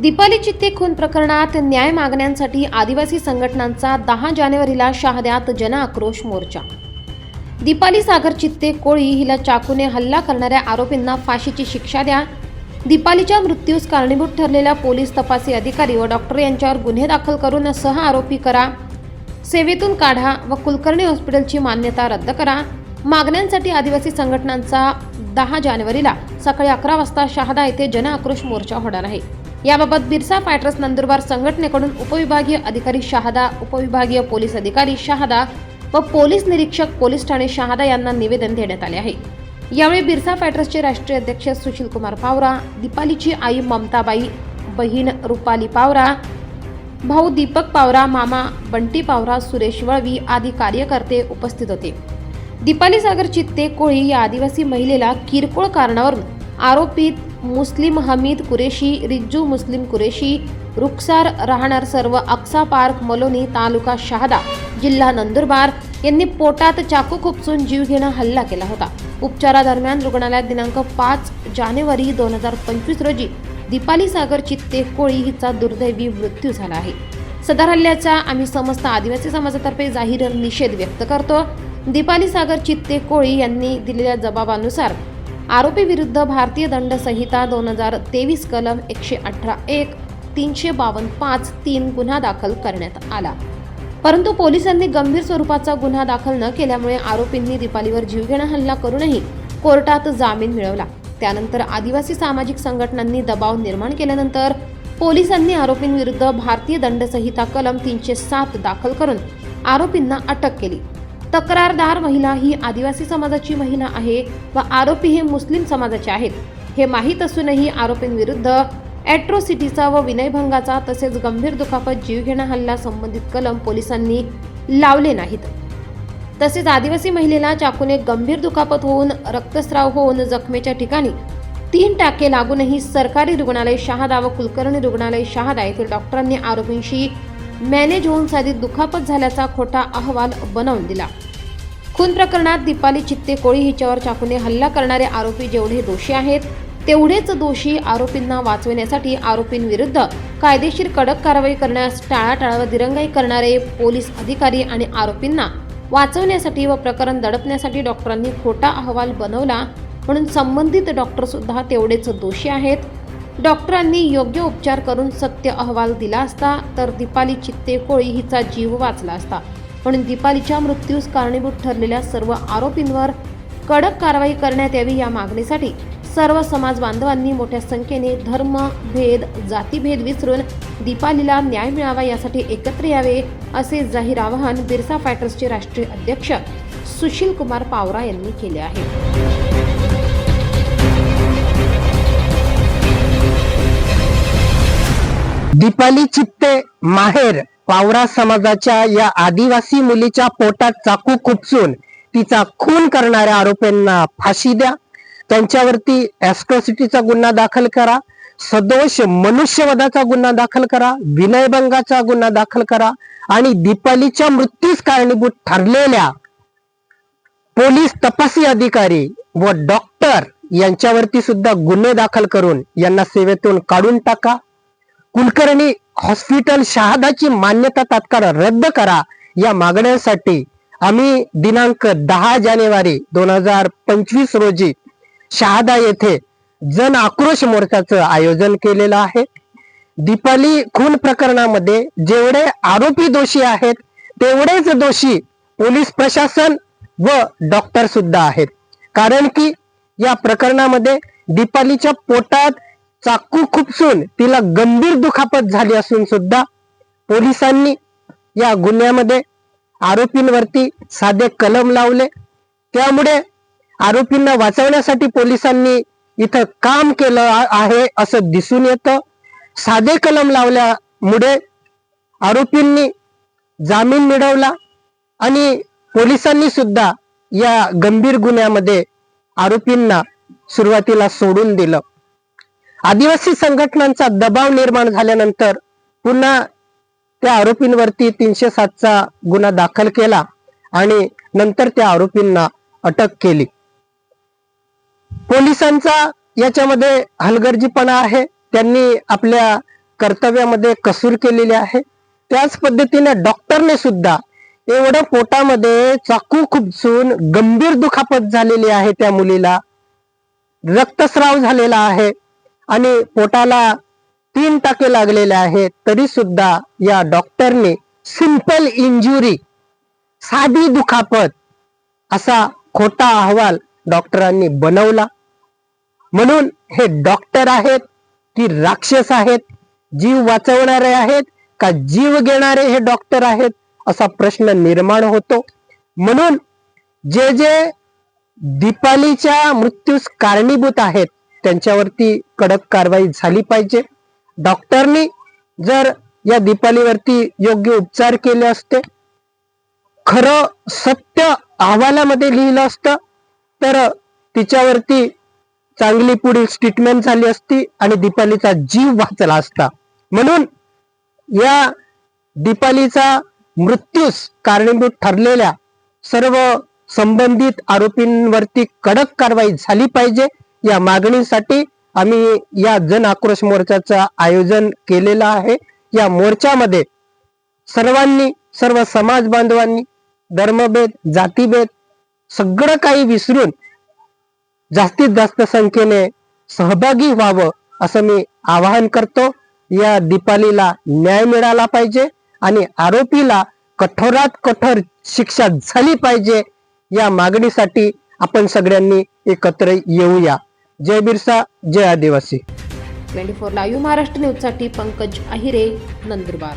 दीपाली चित्ते खून प्रकरणात न्याय मागण्यांसाठी आदिवासी संघटनांचा दहा जानेवारीला शहाद्यात जनआक्रोश मोर्चा. दीपाली सागर चित्ते कोळी हिला चाकूने हल्ला करणाऱ्या आरोपींना फाशीची शिक्षा द्या. दीपालीच्या मृत्यूस कारणीभूत ठरलेल्या पोलीस तपासी अधिकारी व डॉक्टर यांच्यावर गुन्हे दाखल करून सह आरोपी करा. सेवेतून काढा व कुलकर्णी हॉस्पिटलची मान्यता रद्द करा. मागण्यांसाठी आदिवासी संघटनांचा दहा जानेवारीला सकाळी अकरा वाजता शहादा येथे जनआक्रोश मोर्चा होणार आहे. याबाबत बिरसा फायटर्स नंदुरबार संघटनेकडून उपविभागीय अधिकारी शहादा उपविभागीय पोलीस अधिकारी शहादा व पोलीस निरीक्षक पोलीस ठाणे शहादा यांना निवेदन देण्यात आले आहे. यावेळी बिरसा फायटर्सचे राष्ट्रीय अध्यक्ष सुशील कुमार पावरा दीपालीची आई ममताबाई बहीण रुपाली पावरा भाऊ दीपक पावरा मामा बंटी पावरा सुरेश वळवी आदी कार्यकर्ते उपस्थित होते. दीपाली सागर चित्ते कोळी या आदिवासी महिलेला किरकोळ कारणावरून आरोपित मुस्लिम हमीद कुरेशी रिज्जू मुस्लिम कुरेशी रुखसार राहणार सर्व अक्सा पार्क मलोनी तालुका शहादा जिल्हा नंदुरबार यांनी पोटात चाकू खुपसून जीवघेणा हल्ला केला होता. उपचारादरम्यान रुग्णालयात दिनांक पाच जानेवारी दोन हजार पंचवीस रोजी दीपाली सागर चित्ते कोळी हिचा दुर्दैवी मृत्यू झाला आहे. सदर हल्ल्याचा आम्ही समस्त आदिवासी समाजातर्फे जाहीर निषेध व्यक्त करतो. दीपाली सागर चित्ते कोळी यांनी दिलेल्या जबाबानुसार आरोपी विरुद्ध भारतीय दंड संहिता दोन हजार तेवीस कलम एकशे अठरा एक तीनशे बावन्न पाच तीन गुन्हा दाखल करण्यात आला. परंतु पोलिसांनी गंभीर स्वरूपाचा गुन्हा दाखल न केल्यामुळे आरोपींनी दीपालीवर जीवघेणा हल्ला करूनही कोर्टात जामीन मिळवला. त्यानंतर आदिवासी सामाजिक संघटनांनी दबाव निर्माण केल्यानंतर पोलिसांनी आरोपींविरुद्ध भारतीय दंड संहिता कलम तीनशे सात दाखल करून आरोपींना अटक केली. तक्रारदार महिला ही आदिवासी समाजाची महिला आहे व आरोपी हे मुस्लिम समाजाचे आहेत. हे माहीत असूनही आरोपींविरुद्ध ॲट्रोसिटीचा व विनयभंगाचा तसेच गंभीर दुखापत जीवघेणा हल्ला संबंधित कलम पोलिसांनी लावले नाहीत. तसेच आदिवासी महिलेला चाकूने गंभीर दुखापत होऊन रक्तस्राव होऊन जखमेच्या ठिकाणी तीन टाके लागूनही सरकारी रुग्णालय शहादा व कुलकर्णी रुग्णालय शहादा येथील डॉक्टरांनी आरोपींशी मॅनेज होऊन साधित दुखापत झाल्याचा खोटा अहवाल बनवून दिला. खून प्रकरणात दीपाली चित्ते कोळी हिच्यावर चाकूने हल्ला करणारे आरोपी जेवढे दोषी आहेत तेवढेच दोषी आरोपींना वाचवण्यासाठी आरोपींविरुद्ध कायदेशीर कडक कारवाई करण्यास टाळाटाळ व दिरंगाई करणारे पोलीस अधिकारी आणि आरोपींना वाचवण्यासाठी व प्रकरण दडपण्यासाठी डॉक्टरांनी खोटा अहवाल बनवला म्हणून संबंधित डॉक्टर सुद्धा तेवढेच दोषी आहेत. डॉक्टरांनी योग्य उपचार करून सत्य अहवाल दिला असता तर दीपाली चित्ते कोळी हिचा जीव वाचला असता. म्हणून दीपालीच्या मृत्यूस कारणीभूत ठरलेल्या सर्व आरोपींवर कडक कारवाई करण्यात यावी या मागणीसाठी सर्व समाज बांधवांनी मोठ्या संख्येने धर्म भेद जातीभेद विसरून दीपालीला न्याय मिळावा यासाठी एकत्र यावे असे जाहीर आवाहन बिरसा फायटर्सचे राष्ट्रीय अध्यक्ष सुशील कुमार पावरा यांनी केले आहे. दीपाली चित्ते माहेर पावरा समाजाच्या या आदिवासी मुलीच्या पोटात चाकू खुपसून तिचा खून करणाऱ्या आरोपींना फाशी द्या. त्यांच्यावरती ऍस्ट्रॉसिटीचा गुन्हा दाखल करा. सदोष मनुष्यवधाचा गुन्हा दाखल करा. विनयभंगाचा गुन्हा दाखल करा. आणि दीपालीच्या मृत्यूस कारणीभूत ठरलेल्या पोलीस तपासी अधिकारी व डॉक्टर यांच्यावरती सुद्धा गुन्हे दाखल करून यांना सेवेतून काढून टाका. कुलकर्णी हॉस्पिटल शहादाची मान्यता तात्काळ रद्द करा. या मागण्यांसाठी आम्ही दिनांक दहा जानेवारी दोन हजार पंचवीस रोजी शहादा येथे जन आक्रोश मोर्चाचं आयोजन केलेलं आहे. दीपाली खून प्रकरणामध्ये जेवढे आरोपी दोषी आहेत तेवढेच दोषी पोलीस प्रशासन व डॉक्टर सुद्धा आहेत. कारण की या प्रकरणामध्ये दीपालीच्या पोटात चाकू खुपसून तिला गंभीर दुखापत झाली असून सुद्धा पोलिसांनी या गुन्ह्यामध्ये आरोपींवरती साधे कलम लावले. त्यामुळे आरोपींना वाचवण्यासाठी पोलिसांनी इथं काम केलं आहे असं दिसून येतं. साधे कलम लावल्यामुळे आरोपींनी जामीन मिळवला आणि पोलिसांनी सुद्धा या गंभीर गुन्ह्यामध्ये आरोपींना सुरुवातीला सोडून दिलं. आदिवासी संघटनांचा दबाव निर्माण झाल्यानंतर पुन्हा त्या आरोपींवरती तीनशे सातचा गुन्हा दाखल केला आणि नंतर त्या आरोपींना अटक केली. पोलिसांचा याच्यामध्ये हलगर्जीपणा आहे. त्यांनी आपल्या कर्तव्यामध्ये कसूर केलेली आहे. त्याच पद्धतीने डॉक्टरने सुद्धा एवढं पोटामध्ये चाकू खुपसून गंभीर दुखापत झालेली आहे त्या मुलीला. रक्तस्राव झालेला आहे. आणि पोटाला तीन टाके लागलेले आहेत तरी सुद्धा या डॉक्टरने सिंपल इंजुरी साधी दुखापत असा खोटा अहवाल डॉक्टरांनी बनवला. म्हणून हे डॉक्टर आहेत की राक्षस आहेत जीव वाचवणारे आहेत का जीव घेणारे हे डॉक्टर आहेत असा प्रश्न निर्माण होतो. म्हणून जे जे दीपालीच्या मृत्यूस कारणीभूत आहेत त्यांच्यावरती कडक कारवाई झाली पाहिजे. डॉक्टरनी जर या दीपालीवरती योग्य उपचार केले असते खरं सत्य अहवालामध्ये लिहिलं असतं तर तिच्यावरती चांगली पुढील ट्रीटमेंट झाली असती आणि दीपालीचा जीव वाचला असता. म्हणून या दीपालीचा मृत्यूस कारणीभूत ठरलेल्या सर्व संबंधित आरोपींवरती कडक कारवाई झाली पाहिजे. या मागणीसाठी आम्ही या जन आक्रोश मोर्चाचं आयोजन केलेलं आहे. या मोर्चामध्ये सर्वांनी सर्व समाज बांधवांनी धर्मभेद जातीभेद सगळं काही विसरून जास्तीत जास्त संख्येने सहभागी व्हावं असं मी आवाहन करतो. या दीपालीला न्याय मिळाला पाहिजे आणि आरोपीला कठोरात कठोर शिक्षा झाली पाहिजे या मागणीसाठी आपण सगळ्यांनी एकत्र येऊया. जय बिरसा जय आदिवासी. ट्वेंटी फोर लाईव्ह महाराष्ट्र न्यूजसाठी पंकज अहिरे नंदुरबार.